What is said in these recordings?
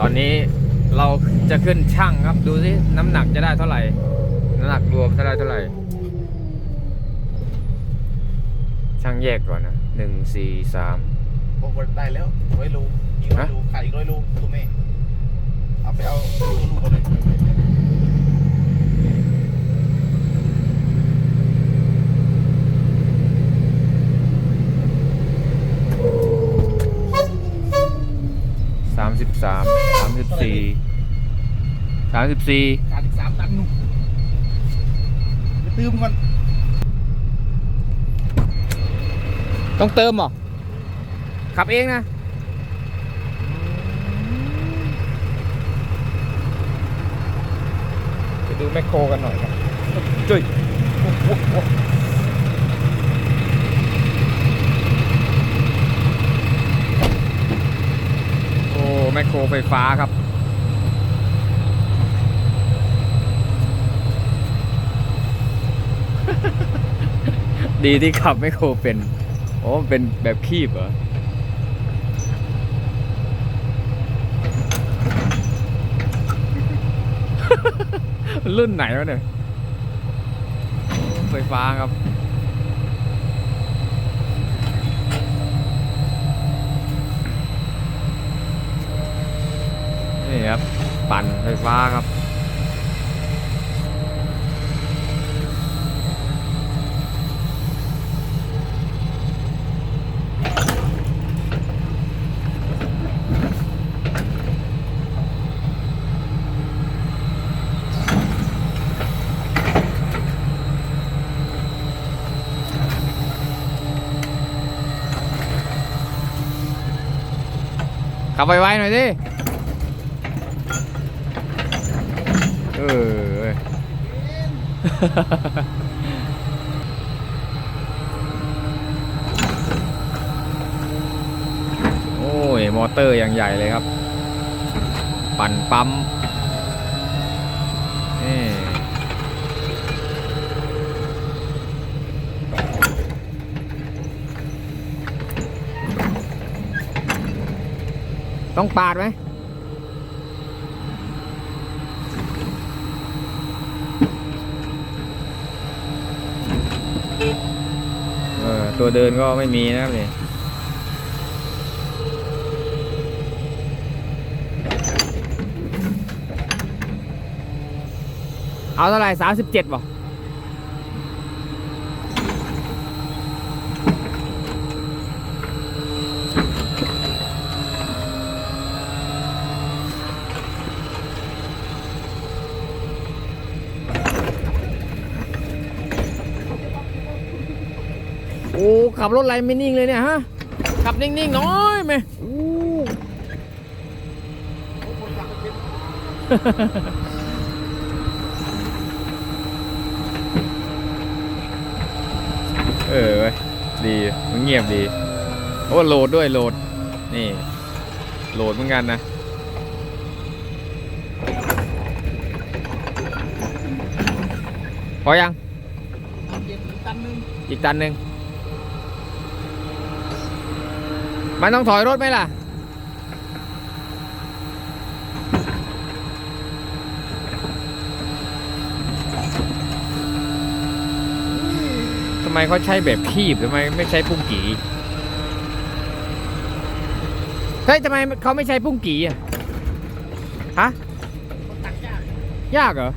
ตอนนี้เราจะขึ้นช่างครับดูสิน้ำหนักจะได้เท่าไหร่ น้ำหนักรวมจะได้เท่าไหร่ ช่างแยกก่อนนะหนึ่งสี่สามโอ้โหได้แล้วร้อยรูอีกร้อยฮะรูขาดอีกร้อยรูตัวแม่เอาไปเอาลูกๆก่อนเลย สามสิบสามสามสิบสี่สามสิบสี่ขาดอีกสามตันหนุ่มไปตื้มก่อนต้องเติมเหรอ ขับเองนะ ไปดูแมคโครกันหน่อยครับจุ้ยโอ้แมคโคร ไฟฟ้าครับ ดีที่ขับแมคโครเป็นโอ้มันเป็นแบบคีบเหรอรุ่นไหนวะเนี่ยโอ้ไฟฟ้าครับ นี่ครับ ปั่นไฟฟ้าครับ ขับไวๆหน่อยดิ เออโอ้ย มอเตอร์อย่างใหญ่เลยครับ ปั่นปั๊มนี่ต้องปาดไหม เออ ตัวเดินก็ไม่มีนะครับนี่เอาเท่าไหร่สามสิบเจ็ดบ่โอ้ ขับรถอะไรไม่นิ่งเลยเนี่ยฮะ ขับนิ่งๆหน้อยไหมโอ้เออเว้ยดีมันเงียบดีโอ้โหลดด้วยโหลด นี่ โหลดเหมือนกันนะพอยังเย็นอีกตันหนึง มันต้องถอยรถไหมล่ะ ทำไมเขาใช้แบบคีบทำไมไม่ใช้ปุ้งกีเฮ้ยทำไมเขาไม่ใช้ปุ้งกีอะ ฮะมันตักยากยากเหรอ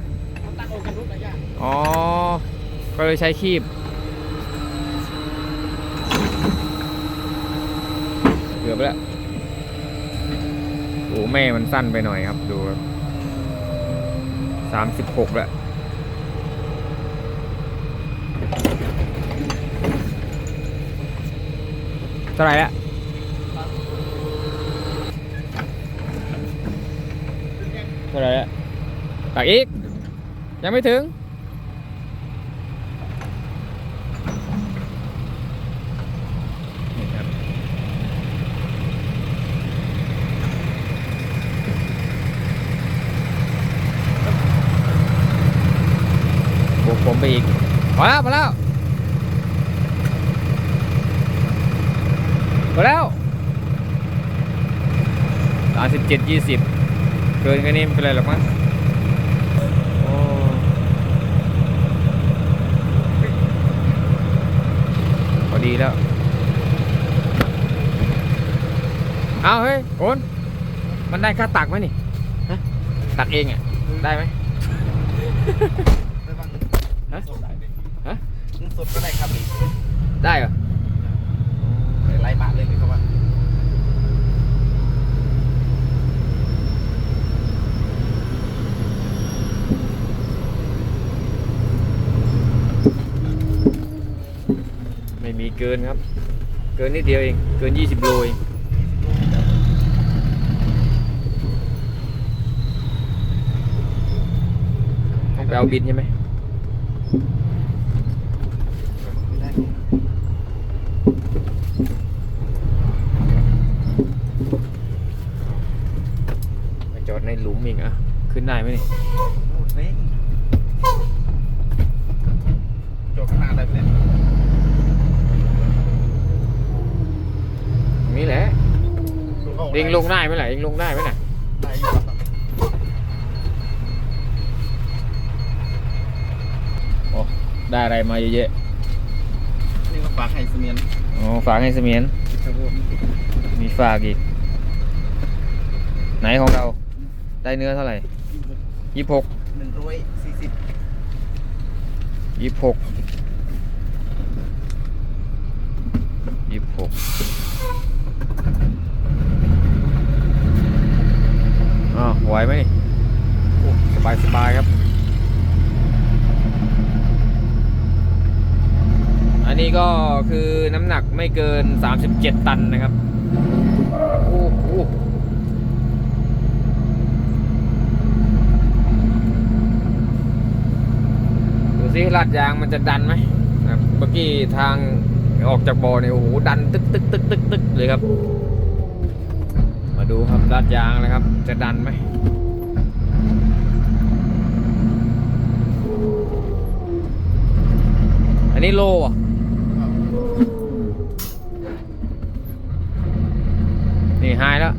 มันตักออกจากรถอะยากอ๋อ ก็เลยใช้คีบ เกือบแล้วโอ้แม่มันสั้นไปหน่อยครับดูสามสิบหกแล้วเท่าไหร่ล้วเท่าไหร่ล้วตักอีก ยังไม่ถึง นี่ครับบวกผมไปอีก พอแล้วพอแล้วพอแล้วสามสิบเจ็ดยี่สิบเกินแค่นี้เป็นไรหรอกมั้งโอ้พอดีแล้ว เอาเฮ้ยโอนมันได้ค่าตักไหมนี่ ตักเองอะ ได้ไหม ได้บ้าง ฮะ สดได้เลย ฮะ เงิน สดก็ได้ครับพี่ได้เหรอไล่บาทเลยไหมครับว่าไม่มีเกินครับ เกินนิดเดียวเอง เกิน 20 โลเองต้องไปเอาบินใช่ไหม ได้ ไปจอดในหลุมอีกอะ ขึ้น ได้ไหมนี่โอ้เซ็งจบขนาดอะไรเนี่ยตรงนี้แหละเข้าเองลงได้ไหมล่ะเองลงได้ไหมน่ะได้อยู่ครับโอ้ได้อะไรมาเยอะแยะนี่ก็ฝากให้เสมียนอ๋อฝากให้เสมียนครับผมมีฝากอีกไหนของเรา ได้เนื้อเท่าไหร่ ยี่หกหนึ่งร้อยสี่สิบยี่หกยี่หกอ๋อไหวไหมนี่โอ้สบายสบายครับ อันนี้ก็คือน้ำหนักไม่เกิน 37 ตันนะครับ โอ้โห ดูสิลาดยางมันจะดันไหมครับเมื่อกี้ทางออกจากบ่อเนี่ยโอ้โหดันตึกตึกตึกตึกตึกเลยครับ มาดูครับลาดยางนะครับ จะดันไหมอันนี้โลอะนี่หายแล้ว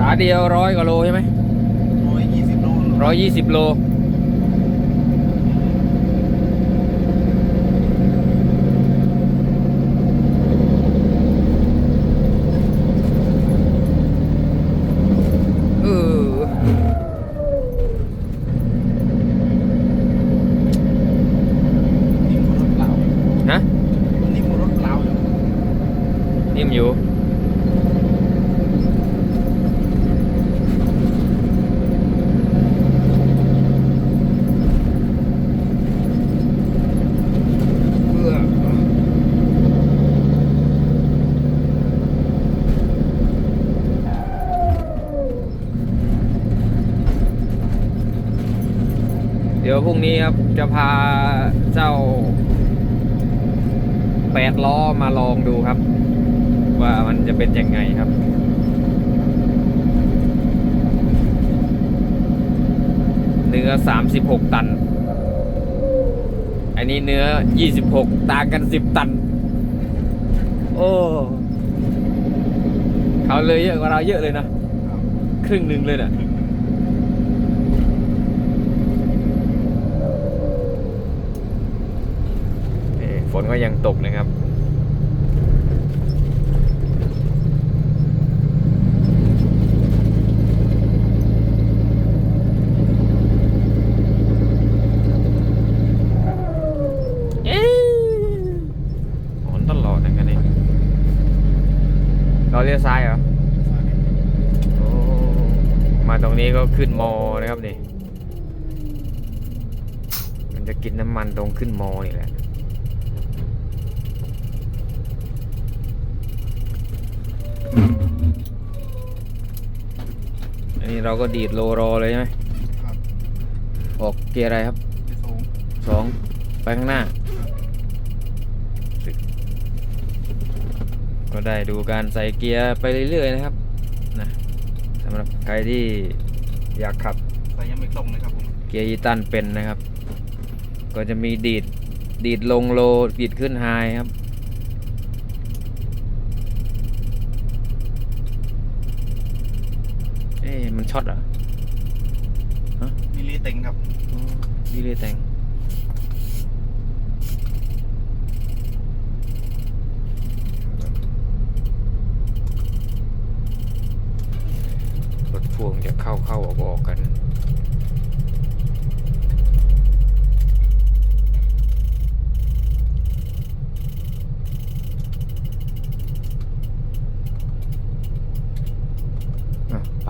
ขา เดียวร้อยกว่าโลใช่ไหมร้อยยี่สิบโลร้อยยี่สิบโล เออ นี่มูรถเปล่า ฮะ นี่มูรถเปล่าอยู่ นิ่มอยู่ เพื่อเดี๋ยวพรุ่งนี้ครับจะพาเจ้าแปดล้อมาลองดูครับ ว่ามันจะเป็นยังไงครับเนื้อ 36 ตัน อันนี้เนื้อ 26 ต่างกัน 10 ตัน โอ้ เขาเลยเยอะกว่าเราเยอะเลยนะ ครึ่งหนึ่งเลยนะนี่ฝ นก็ยังตกนะครับเอ๊ะหอนตลอดนะกันเองเราเลี้ยวซ้ายเหรอมาตรงนี้ก็ขึ้นมอนะครับนี่ มันจะกินน้ำมันตรงขึ้นมอนี่แหละ อั นนี้เราก็ดีดโลรอเลยใช่ไหมครับออกเกียร์อะไรครับไปสูงสองไปข้างหน้า ก็ได้ดูการใส่เกียร์ไปเรื่อยๆนะครับนะสำหรับใครที่อยากขับใส่ยังไม่ตรงเลยครับผมเกียร์อีตันเป็นนะครับ ก็จะมีดีดดีดลงโลดีดขึ้นไฮครับ เอ๊ะมัน ช็อตเหรอมิลลีเต็งครับอ๋อดีเลยแต่งรถพ่วงจะเข้าเข้าออกออกกัน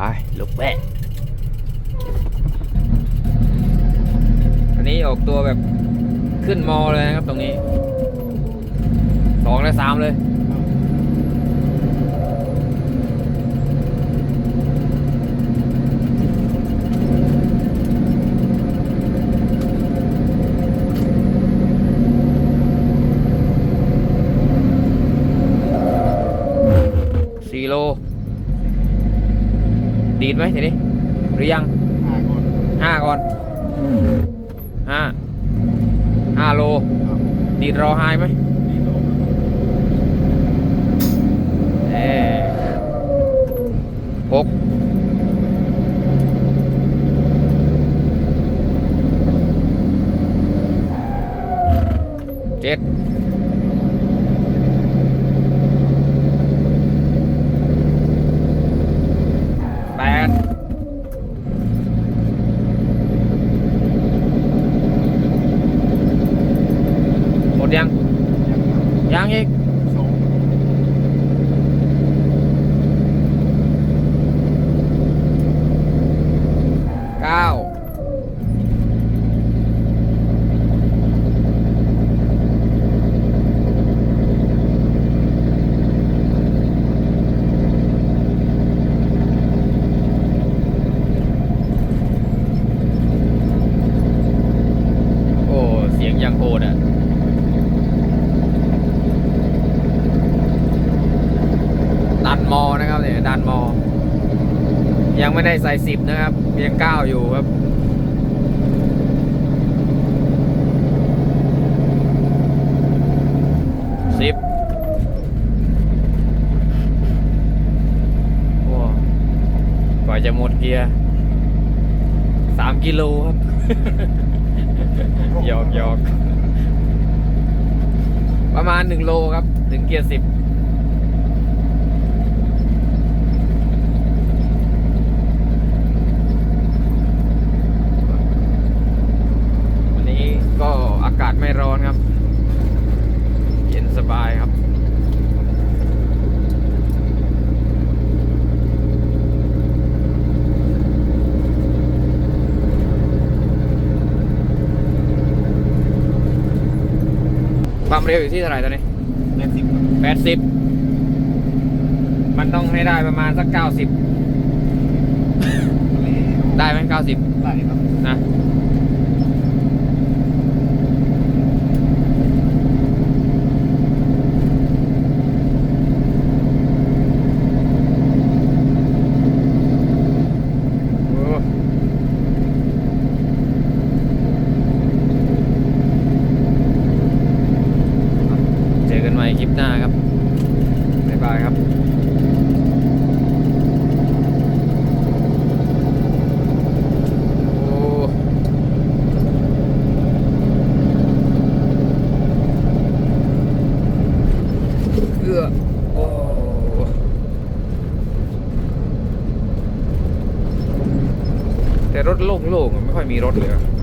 ไปลุกแปะอันนี้ออกตัวแบบขึ้นมอเลยนะครับตรงนี้สองและสามเลยสี่โล ดีดไหมทีนี้ หรือยังห้าคนห้าก่อนห้าห้าโลครับดีดรอไฮไหมสี่โลเอ้หกเจ็ดแปดหมดยัง ยังครับยังอีก สอง เก้าโอ้ เสียงยังโหดอะ ดันมอนะครับเนี่ยดันมอ ยังไม่ได้ใส่สิบนะครับ ยังเก้าอยู่ครับสิบโอ้กว่าจะหมดเกียร์สามกิโลครับหยอกหยอกประมาณหนึ่งโลครับ ถึงเกียร์สิบ วันนี้ก็อากาศไม่ร้อนครับ เย็นสบายครับ ความ เร็วอยู่ที่เท่าไหร่ตอนนี้แปดสิบครับแปดสิบมันต้องให้ได้ประมาณสักเก้าสิบได้ไหมเก้าสิบได้ครับนะ โอ้เจอกันใหม่ คลิปครับบ๊ายบายครับโอ้เอื้อโอ้แต่รถโล่งๆไม่ค่อยมีรถเลย